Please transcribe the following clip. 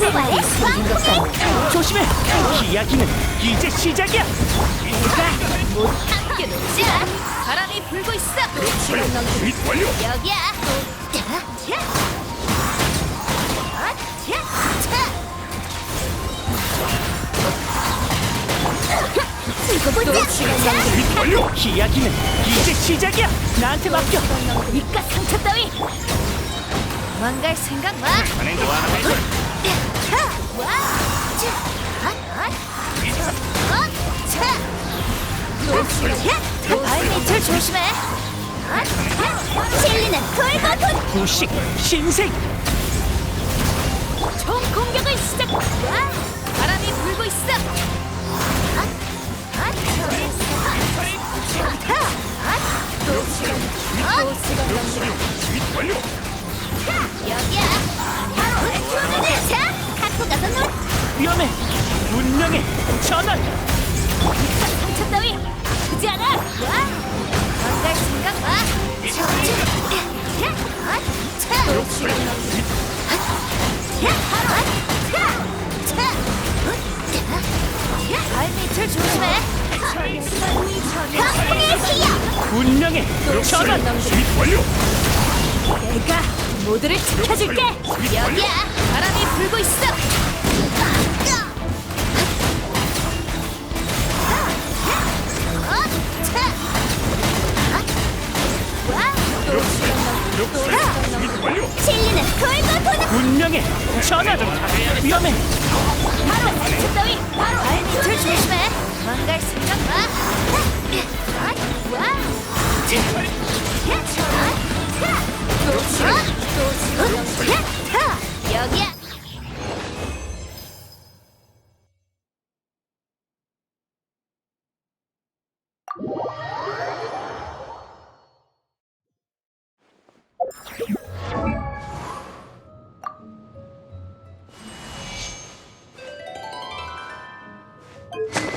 것 같아. 조심해. 이야기는 이제 시작이야. 못 함께 놀자. 바람이 불고 있어. 완료. 여기야. 자, 자. 아, 자, 자. 두고 보자. 자, 준비 완료. 이야기는 이제 시작이야. 나한테 맡겨. 이깟 상처 따위. 망갈 생각 마. 발밑을 조심해. 실리는 돌고 돈. 부식 신생. 총 공격을 시작. 와, 바람이 불고 있어. 여기야. 전환. 상처 따위 아프지 않아. 와, 망갈 생각 마. 발밑을 조심해. 운명의 전환. 완료. 내가 모두를 지켜줄게. 여기야. 바람이 불고 있어. 실리는 돌고 도는 운명의 전환. 위험해. 바로 상처 따위 바로 발밑을 조심해. 망갈 생각 마. 여기야. you